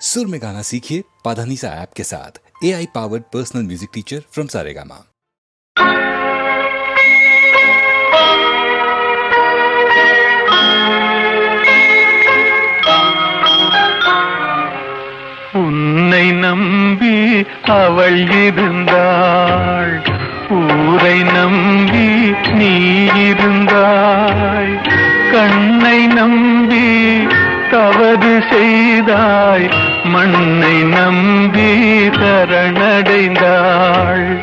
सुर में गाना सीखिए पाधानीसा ऐप के साथ A I powered personal music teacher from Saregama உன்னை நம்பி அவள் இருந்தாள் ஊரை நம்பி நீ இருந்தாய் கண்ணை நம்பி தவறு செய்தாய் மண்ணை நம்பி தரணடைந்தாள்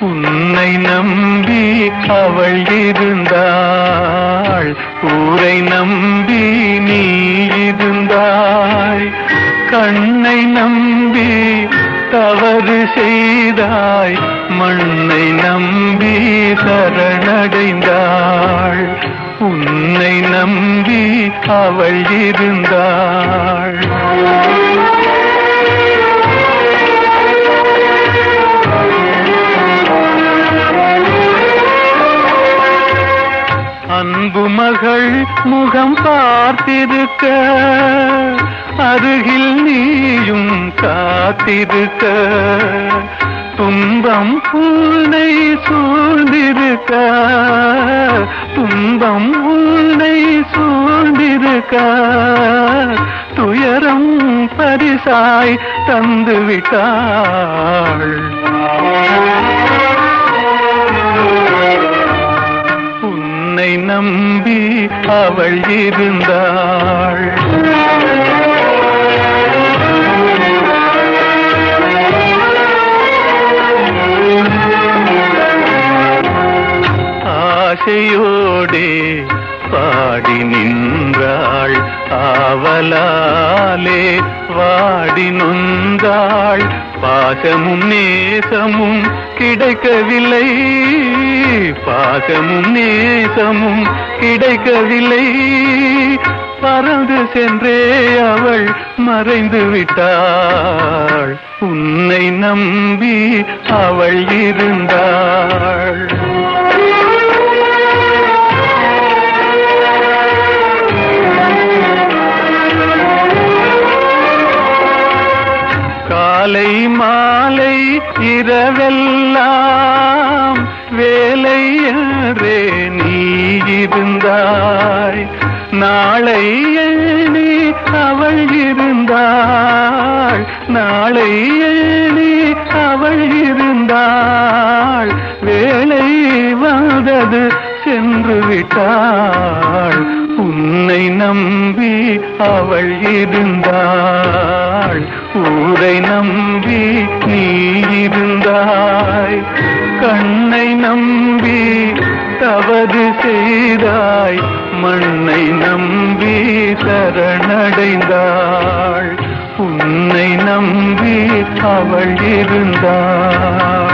உன்னை நம்பி அவள் இருந்தாள். ஊரை நம்பி நீ இருந்தாய். கண்ணை நம்பி தவறு செய்தாய். மண்ணை நம்பி சரணடைந்தாள். உன்னை நம்பி அவள் இருந்தாள். அன்பு மகள் முகம் பார்த்திருக்க அருகில் நீயும் காத்திருக்க. துன்பம் உன்னை சூழ்ந்திருக்க துன்பம் உன்னை சூழ்ந்திருக்க. துயரம் பரிசாய் தந்துவிட்டாள். தன்னை நம்பி அவள் இருந்தாள். ஆசையோடே பாடி நின்றாள். ஆவலாலே வாடி நொந்தாள். பாசமும் நேசமும் கிடைக்கவில்லை. பாசமும் நேசமும் கிடைக்கவில்லை. பறந்து சென்றே அவள் மறைந்து விட்டாள். உன்னை நம்பி அவள் இருந்தாள். காலை மாலை இரவெல்லாம் இருந்தாய் நாளை எண்ணி அவள் இருந்தாள். நாளை எண்ணி அவள் இருந்தாள். வேலை வந்தது சென்று விட்டாள். உன்னை நம்பி அவள் இருந்தாள். ஊரை நம்பி நீ இருந்தாய். கண்ணை நம்பி தவறு செய்தாய் மண்ணை நம்பி சரணடைந்தாள். உன்னை நம்பி அவள் இருந்தாள்.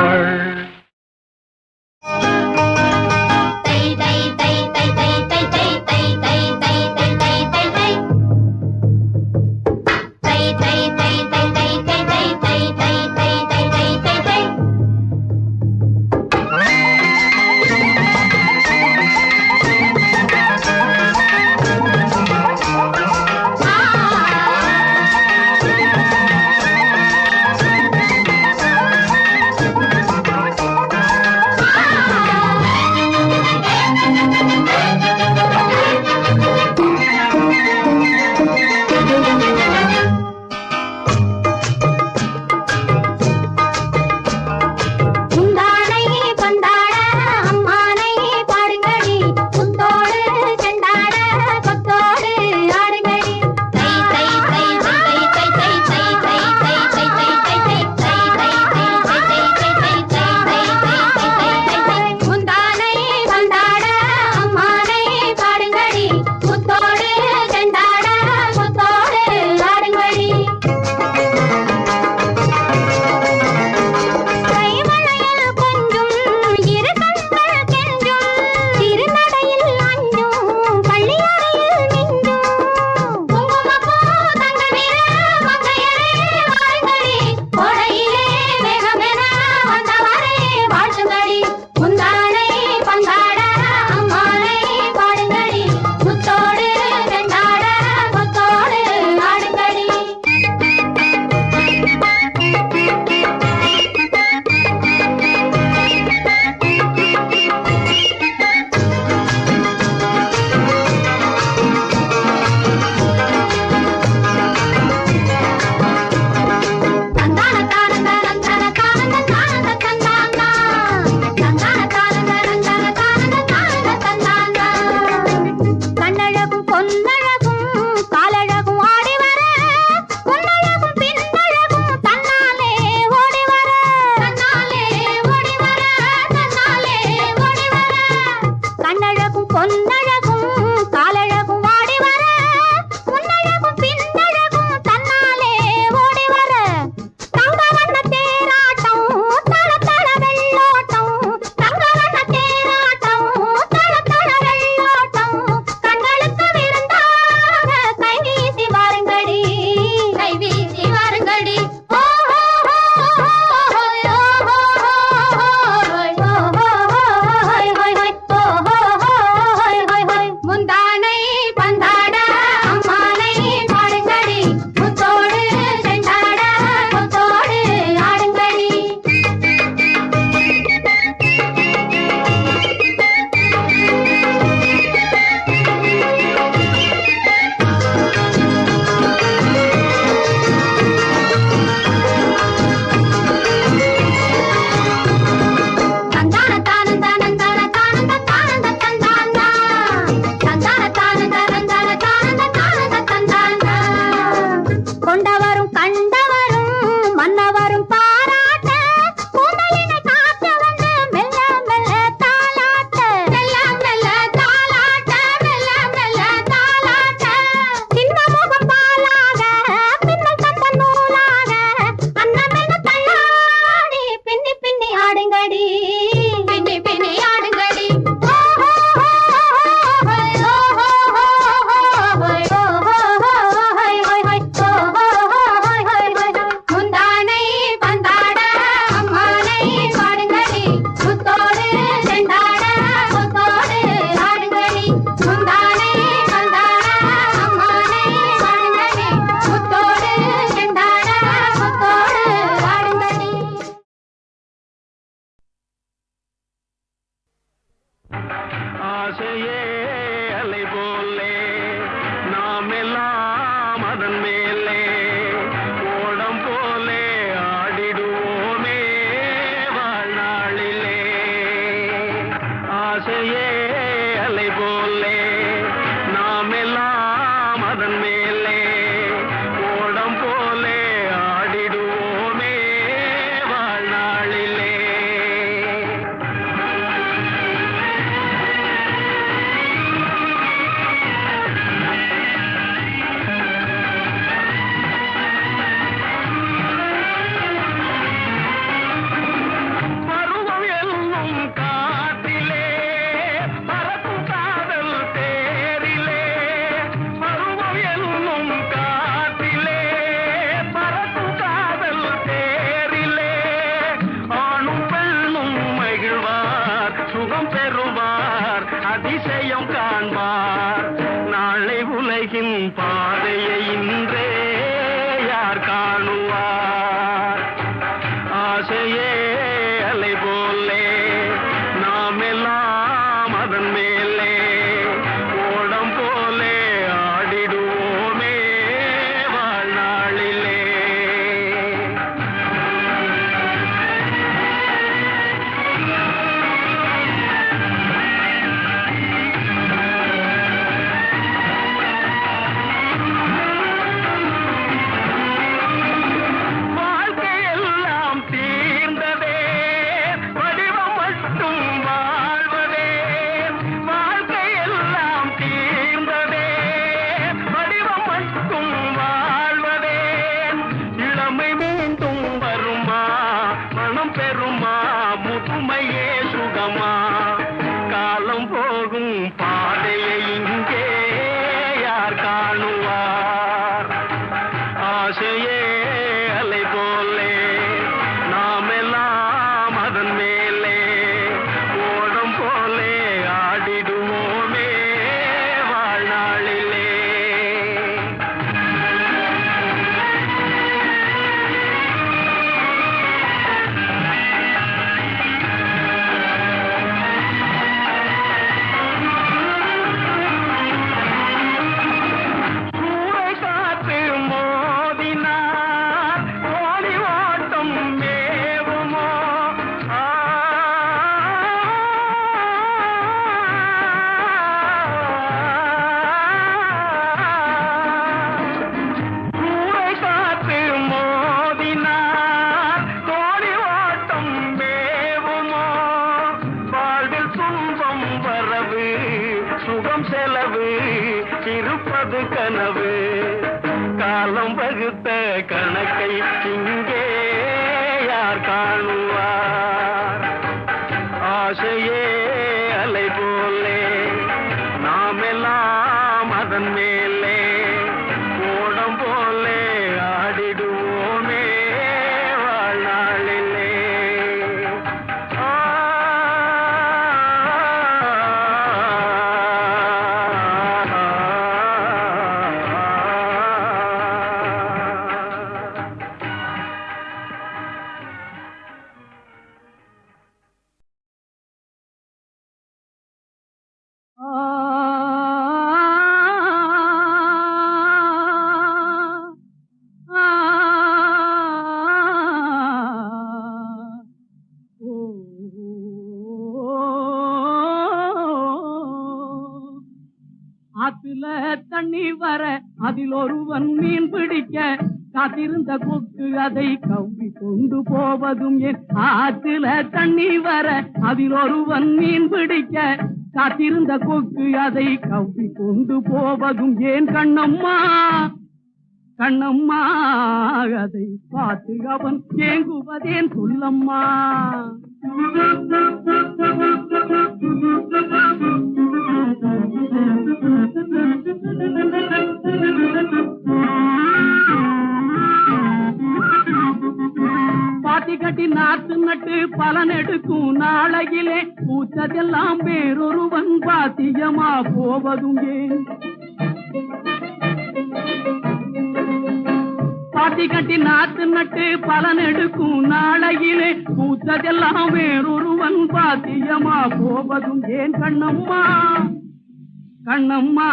கனவு. காலம் வகுத்த கணக்கை ஒருவன் மீன் பிடிக்க காத்திருந்த கொக்கு அதை கவ்வி கொண்டு போவதும் என் ஆற்றுல தண்ணி வர. அதில் ஒருவன் மீன் பிடிக்க காத்திருந்த கொக்கு அதை கவ்வி கொண்டு போவதும் ஏன் கண்ணம்மா? கண்ணம்மா அதை பார்த்து அவன் ஏங்குவதேன் சொல்லம்மா. பாத்தி கட்டி நாத்து நட்டு பலன் எடுக்கும் நாளையிலே பூச்சதெல்லாம் வேறொருவன் பாத்தியமா போவதும் பாத்தி கட்டி நாத்து நட்டு பலன் எடுக்கும் நாளையிலே. பூத்ததெல்லாம் வேறொருவன் பாத்தியமா போவதும் ஏன் கண்ணம்மா? கண்ணம்மா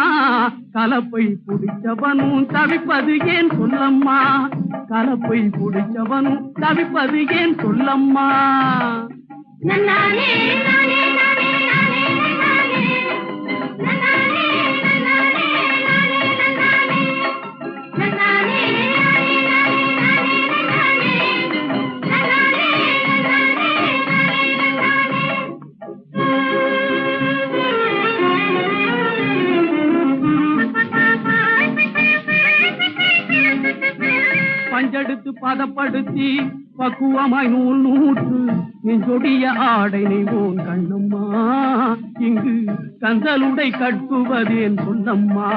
கலப்பை புடிச்சவனும் தவிப்பது ஏன் சொல்லம்மா? கலப்பை புடிச்சவனும் தவிப்பது ஏன் சொல்லம்மா? நானே நானே பஞ்செடுத்து பதப்படுத்தி பக்குவமாய் நூல் நூற்று நெஞ்சொடிய ஆடை நெய்வோன் கண்ணம்மா. இங்கு கந்தலுடை கட்டுவதேன் சொல்லம்மா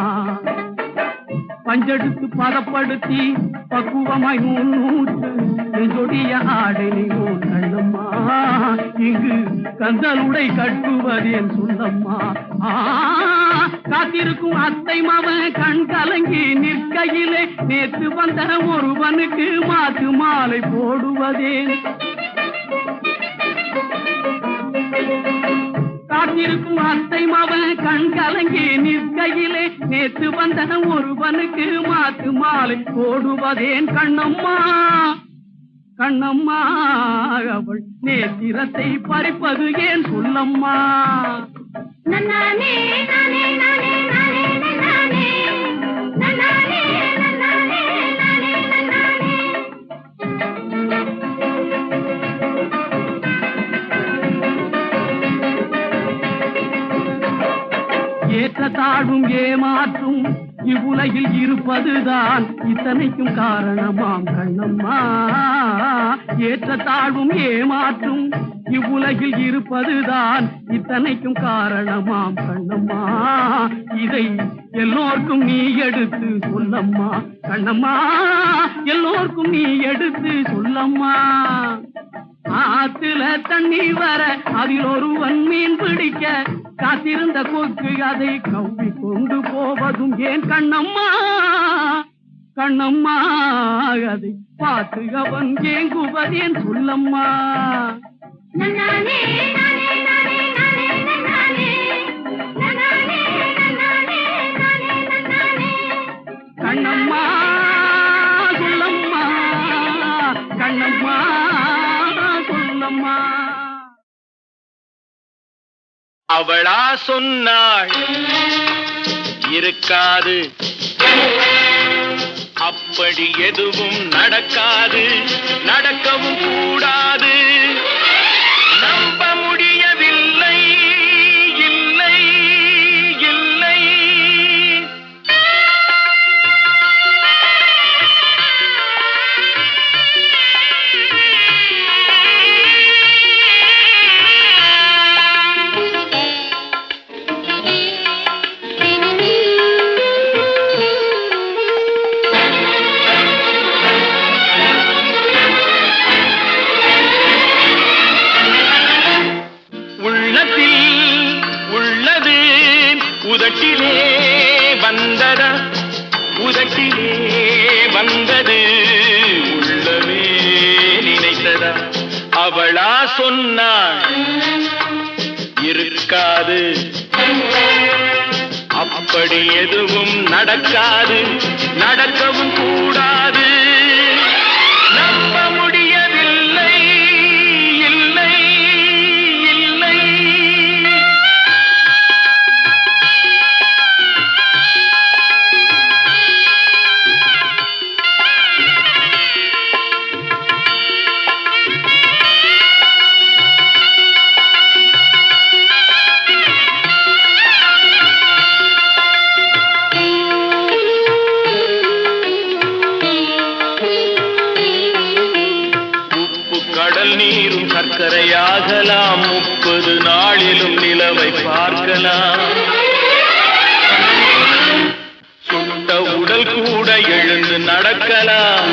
பஞ்செடுத்து பதப்படுத்தி பக்குவமாய் நூற்று நெஞ்சொடிய ஆடை கண்ணம்மா இங்கு கந்தலுடை கட்டுவதேன் சொல்லம்மா ஆ, காத்திருக்கும் அத்தை மவன் கண் கலங்கி நிற்கையிலே நேற்று வந்த ஒருவனுக்கு மாத்து மாலை போடுவதேன் காத்திருக்கும் அத்தை மவன் கண் கலங்கி நிற்கையிலே நேற்று வந்தன ஒருவனுக்கு மாத்து மாலை போடுவதேன் கண்ணம்மா. கண்ணம்மா அவள் நேத்திரத்தை பறிப்பது ஏன் சொல்லம்மா? நானே நானே நானே ஏற்ற தாழ்வும் ஏமாற்றும். இவ்வுலகில் இருப்பதுதான் இத்தனைக்கும் காரணமாம் கண்ணம்மா. ஏற்ற தாழ்வும் ஏமாற்றும். இவ்வுலகில் இருப்பதுதான் இத்தனைக்கும் காரணமாம் கண்ணம்மா. இதை எல்லோர்க்கும் நீ எடுத்து சொல்லம்மா. கண்ணம்மா எல்லோர்க்கும் நீ எடுத்து சொல்லம்மா. ஆத்துல தண்ணி வர அதில் ஒருவன் மீன் பிடிக்க. காத்திருந்த கொக்கு அதை கவ்வி கொண்டு போவதும் ஏன் கண்ணம்மா? கண்ணம்மா அதை பார்த்து அவன் ஏங்குவதேன் சொல்லம்மா? நானே கண்ணம்மா அவளா சொன்னாள். இருக்காது. அப்படி எதுவும் நடக்காது. நடக்கவும் கூடாது. உதட்டிலே வந்ததா? உதட்டிலே வந்தது உள்ளமே நினைத்ததா? அவளா சொன்னாள் இருக்காது. அப்படி எதுவும் நடக்காது நடக்கவும் கூடாது. நிலவை பார்க்கலாம். சுட்ட உடல் கூட எழுந்து நடக்கலாம்.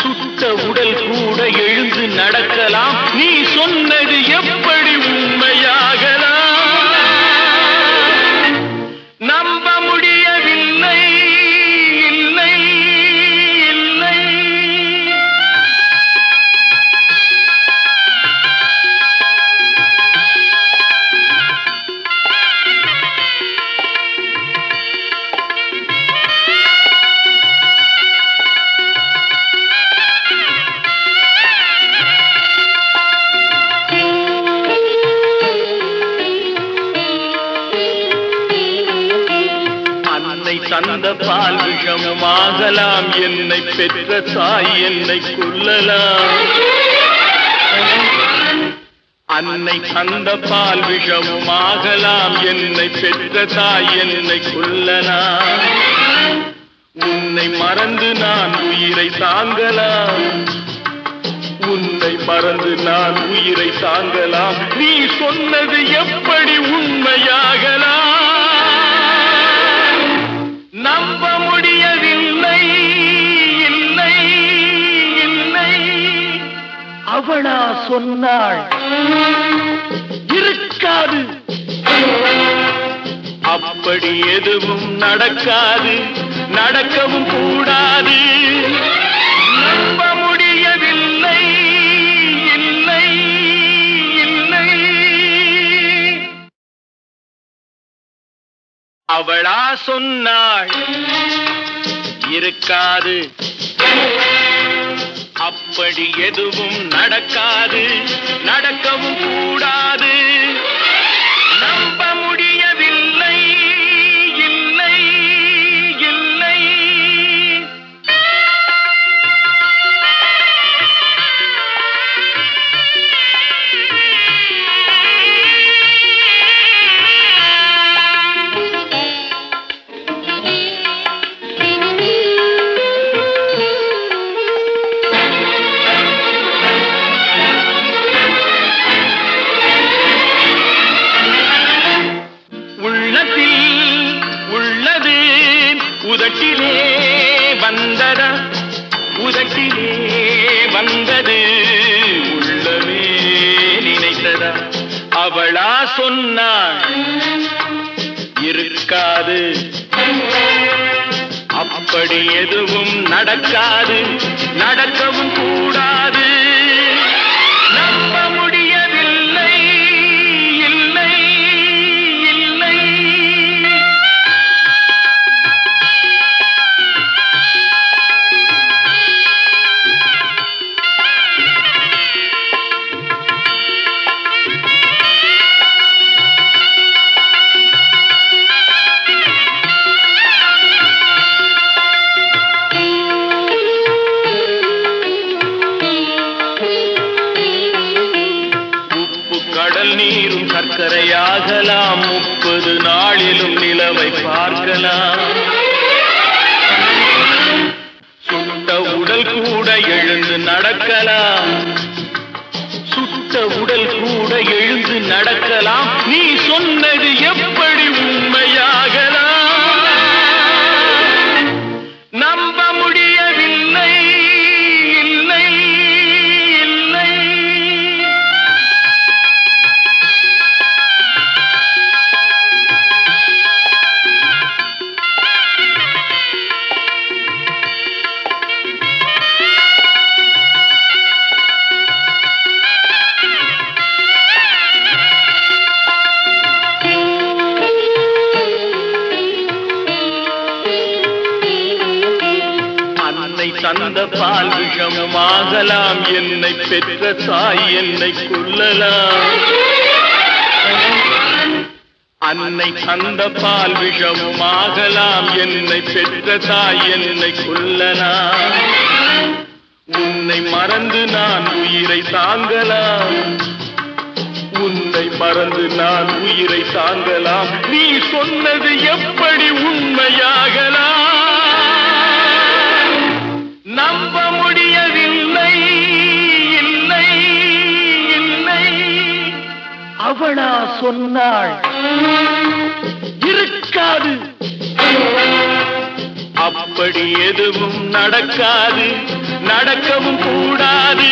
சுட்ட உடல் கூட எழுந்து நடக்கலாம். நீ சொன்னது எப்படி பெற்ற தாய் என்னை கொல்லலாம். அன்னை தந்த பால் விஷமாகலாம் என்னை பெற்ற தாய் என்னை கொல்லலாம். உன்னை மறந்து நான் உயிரை தாங்கலாம். உன்னை மறந்து நான் உயிரை தாங்கலாம். நீ சொன்னது எப்படி உண்மையாகலாம்? நம்ப அவளா சொன்னாள். இருக்காது. அப்படி எதுவும் நடக்காது. நடக்கவும் கூடாது. நம்ப முடியவில்லை. இல்லை இல்லை. அவளா சொன்னாள். இருக்காது. அப்படி எதுவும் நடக்காது. நடக்கவும் கூடாது. உதட்டிலே வந்ததா? உதட்டிலே வந்தது உள்ளமே நினைத்ததா? அவளா சொன்னாள் இருக்காது. அப்படி எதுவும் நடக்காது. நடக்கவும் கூடாது. பார்க்கலாம் என்னை தாய் என்னை கொல்லலாம். அன்னை தந்த பால் விஷமுமாகலாம் என்னை பெற்ற தாய் என்னை கொல்லலாம். உன்னை மறந்து நான் உயிரை தாங்கலாம். உன்னை மறந்து நான் உயிரை தாங்கலாம். நீ சொன்னது எப்படி உண்மையாகலாம்? நம்ப அவளா சொன்னாள். இருக்காது. அப்படி எதுவும் நடக்காது. நடக்கவும் கூடாது.